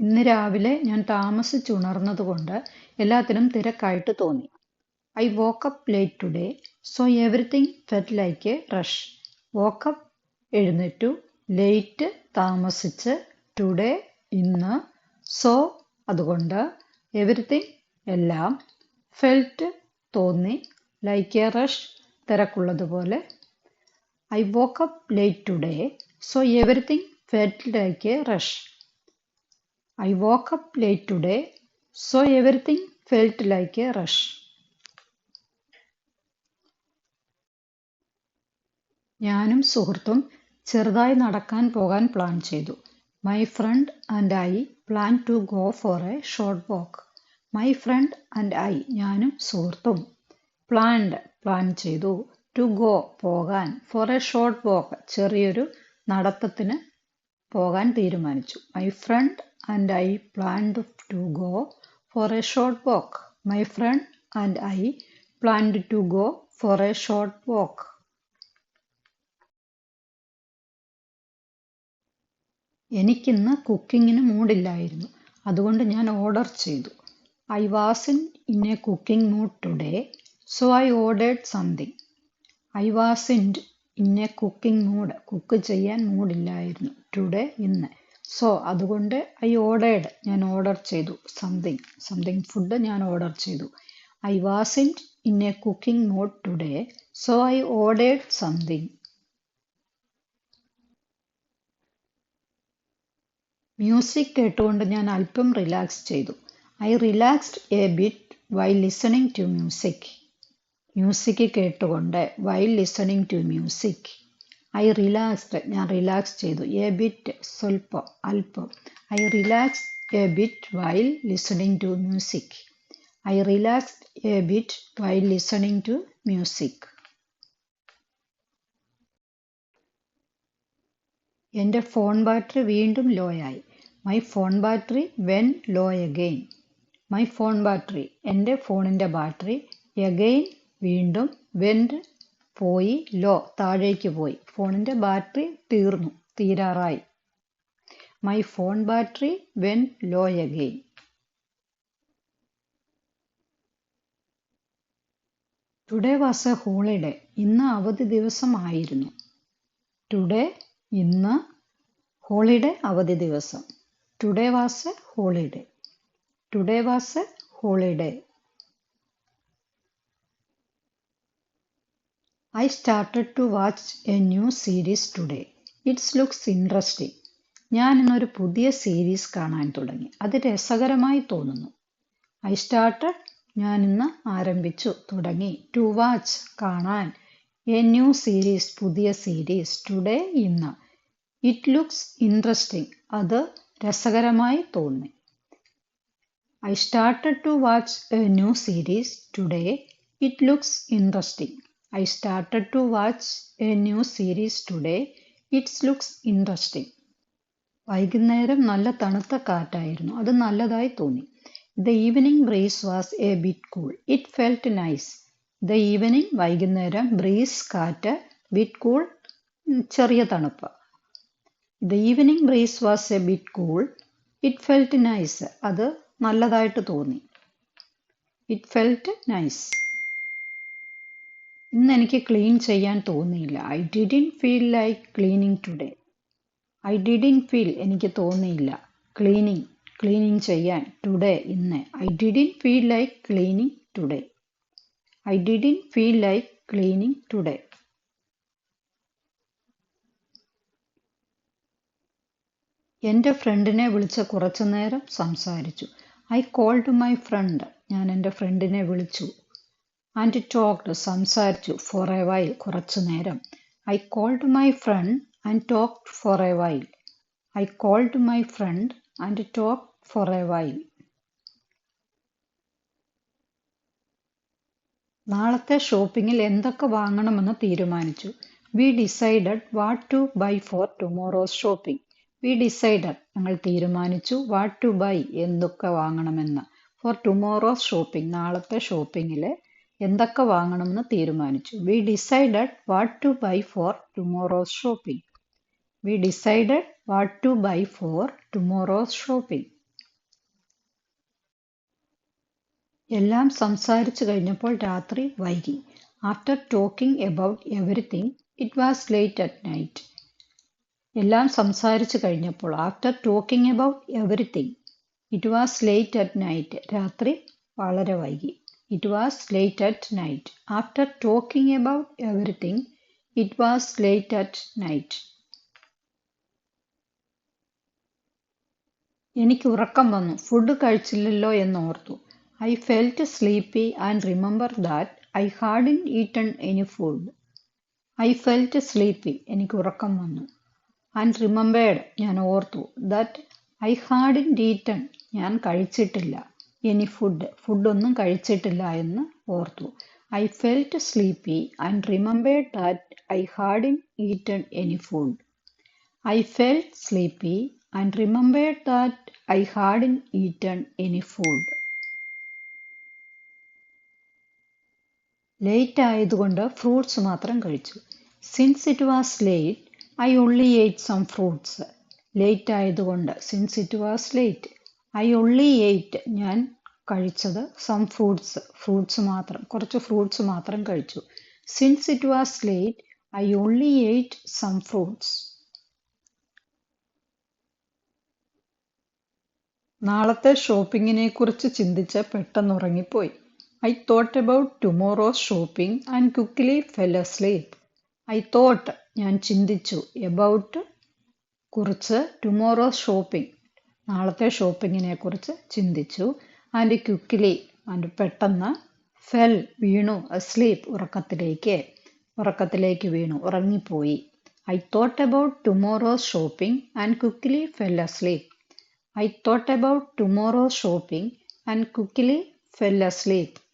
ഇന്ന് രാവിലെ ഞാൻ താമസിച്ചുണർന്നതുകൊണ്ട് എല്ലാത്തിനും തിരക്കായിട്ട് തോന്നി. I woke up late today so everything felt like a rush woke up എഴുന്നേറ്റു ലേറ്റ് താമസിച്ച് ടുഡേ ഇന്ന്. സോ അതുകൊണ്ട് എവറിത്തിങ് എല്ലാം ഫെൽറ്റ് തോന്നി like a rush തിരക്കുള്ളതുപോലെ. I woke up late today so everything felt like a rush I woke up late today, so everything felt like a rush. ഞാനും സുഹൃത്തും ചെറുതായി നടക്കാൻ പോകാൻ പ്ലാൻ ചെയ്തു. My friend and I plan to go for a short walk my friend and I ഞാനും സുഹൃത്തും planned plan ചെയ്തു to go പോകാൻ. ഫോർ എ ഷോർട്ട് വാക്ക് ചെറിയൊരു നടത്തത്തിന് പോകാൻ തീരുമാനിച്ചു. My friend and I planned to go for a short walk. My friend and I planned to go for a short walk. എനിക്കിന്ന് കുക്കിങ്ങിന് മൂഡില്ലായിരുന്നു. അതുകൊണ്ട് ഞാൻ ഓർഡർ ചെയ്തു. I was in in a cooking mood today so I ordered something I was in in a cooking mood cook ചെയ്യാൻ മൂഡില്ലായിരുന്നു today ഇന്ന്. So അതുകൊണ്ട് ഐ ഓർഡേഡ് ഞാൻ ഓർഡർ ചെയ്തു. സംതിങ് സംതിങ് ഫുഡ് ഞാൻ ഓർഡർ ചെയ്തു. I was in in a cooking mood today so I ordered something music കേട്ടുകൊണ്ട് ഞാൻ അല്പം റിലാക്സ് ചെയ്തു. I relaxed a bit while listening to music music കേട്ടുകൊണ്ട് while listening to music I relaxed ഞാൻ relax ചെയ്തു. A bit സ്വൽപ്പം അല്പം. I relax a bit while listening to music I relaxed a bit while listening to music എന്റെ phone battery വീണ്ടും low ആയി. My phone battery went low again my phone battery എന്റെ ഫോണിന്റെ battery again വീണ്ടും went പോയി low താഴേക്ക് പോയി. ഫോണിന്റെ ബാറ്ററി തീർന്നു തീരാറായി. My phone battery went low again today was a holiday ഇന്ന് അവധി ദിവസമായിരുന്നു. ടുഡേ ഇന്ന് ഹോളിഡേ അവധി ദിവസം. Today was a holiday today was a holiday I started to watch a new series today it's looks interesting ഞാൻ ഇന്നൊരു പുതിയ series കാണാൻ തുടങ്ങി. അത് രസകരമായി തോന്നുന്നു. ഐ സ്റ്റാർട്ടഡ് ഞാൻ ഇന്ന് ആരംഭിച്ചു തുടങ്ങി. ടു വാച്ച് കാണാൻ. എ ന്യൂ സീരീസ് പുതിയ സീരീസ് ടുഡേ ഇന്ന്. ഇറ്റ് ലുക്സ് ഇൻട്രസ്റ്റിംഗ് അത് രസകരമായി തോന്നി. I started to watch a new series today it looks interesting I started to watch a new series today it's looks interesting വൈകുന്നേരം നല്ല തണുത്ത കാറ്റായിരുന്നു. അത് നല്ലതായി തോന്നി. The evening breeze was a bit cool it felt nice the evening വൈകുന്നേരം breeze കാറ്റ് bit cool ചെറിയ തണുപ്പ്. The evening breeze was a bit cool it felt nice അത് നല്ലതായിട്ട് തോന്നി. ഇറ്റ് ഫെൽറ്റ് നൈസ് ഇന്ന് എനിക്ക് ക്ലീൻ ചെയ്യാൻ തോന്നിയില്ല. I didn't feel like cleaning today I didn't feel എനിക്ക് തോന്നിയില്ല. ക്ലീനിങ് ക്ലീനിങ് ചെയ്യാൻ ടുഡേ ഇന്ന്. I didn't feel like cleaning today I didn't feel like cleaning today എന്റെ ഫ്രണ്ടിനെ വിളിച്ച് കുറച്ചു നേരം സംസാരിച്ചു. ഐ കോൾഡ് മൈ ഫ്രണ്ട് ഞാൻ എന്റെ ഫ്രണ്ടിനെ വിളിച്ചു. ആൻഡ് ടോക്ഡ് സംസാരിച്ചു ഫോർ എ വൈൽ കുറച്ചു നേരം. I called my friend and talked for a while I called my friend and talk for a while നാളത്തെ ഷോപ്പിങ്ങിൽ എന്തൊക്കെ വാങ്ങണമെന്ന് തീരുമാനിച്ചു. We decided what to buy for tomorrow's shopping we decided ഞങ്ങൾ തീരുമാനിച്ചു what to by എന്തൊക്കെ വാങ്ങണമെന്ന്. Four tomorrow's shopping നാളത്തെ ഷോപ്പിങ്ങിൽ എന്തൊക്കെ വാങ്ങണമെന്ന് തീരുമാനിച്ചു. We decided what to buy for tomorrow shopping we decided what to buy for tomorrow shopping എല്ലാം സംസാരിച്ചു കഴിഞ്ഞപ്പോൾ രാത്രി വൈകി. After talking about everything it was late at night എല്ലാം സംസാരിച്ചു കഴിഞ്ഞപ്പോൾ after talking about everything it was late at night രാത്രി വളരെ വൈകി. It was late at night after talking about everything it was late at night എനിക്ക് ഉറക്കം വന്നു. Food കഴിച്ചില്ലല്ലോ എന്ന് ഓർത്തു. I felt sleepy and remember that I hadn't eaten any food I felt sleepy എനിക്ക് ഉറക്കം വന്നു. ആൻഡ് റിമെമ്പേർഡ് ഞാൻ ഓർത്തു ദാറ്റ് ഐ ഹാഡിൻ ഈറ്റൺ ഞാൻ കഴിച്ചിട്ടില്ല. എനി ഫുഡ് ഫുഡൊന്നും കഴിച്ചിട്ടില്ല എന്ന് ഓർത്തു. I felt sleepy and remembered that I hadn't eaten any food I felt sleepy and remembered that I hadn't eaten any food late ആയതുകൊണ്ട് fruits മാത്രം കഴിച്ചു. Since it was late I only ate some fruits late ആയതുകൊണ്ട് since it was late I only ate ഞാൻ കഴിച്ചത് some fruits fruits മാത്രം കുറച്ച് fruits മാത്രം കഴിച്ചു. Since it was late I only ate some fruits നാളത്തെ ഷോപ്പിങ്ങിനെ കുറിച്ച് ചിന്തിച്ച് പെട്ടെന്ന് ഉറങ്ങിപ്പോയി. I thought about tomorrow's shopping and quickly fell asleep I thought ഞാൻ ചിന്തിച്ചു എബൌട്ട് കുറിച്ച് ടുമോറോസ് ഷോപ്പിംഗ് നാളത്തെ ഷോപ്പിങ്ങിനെ കുറിച്ച് ചിന്തിച്ചു. ആൻഡ് ക്വിക്ക്ലി ആൻഡ് പെട്ടെന്ന് ഫെൽ വീണു അസ്ലീപ്പ് ഉറക്കത്തിലേക്ക്. ഉറക്കത്തിലേക്ക് വീണു. ഉറങ്ങിപ്പോയി. I thought about tomorrow's shopping and quickly fell asleep. I thought about tomorrow shopping and quickly fell asleep.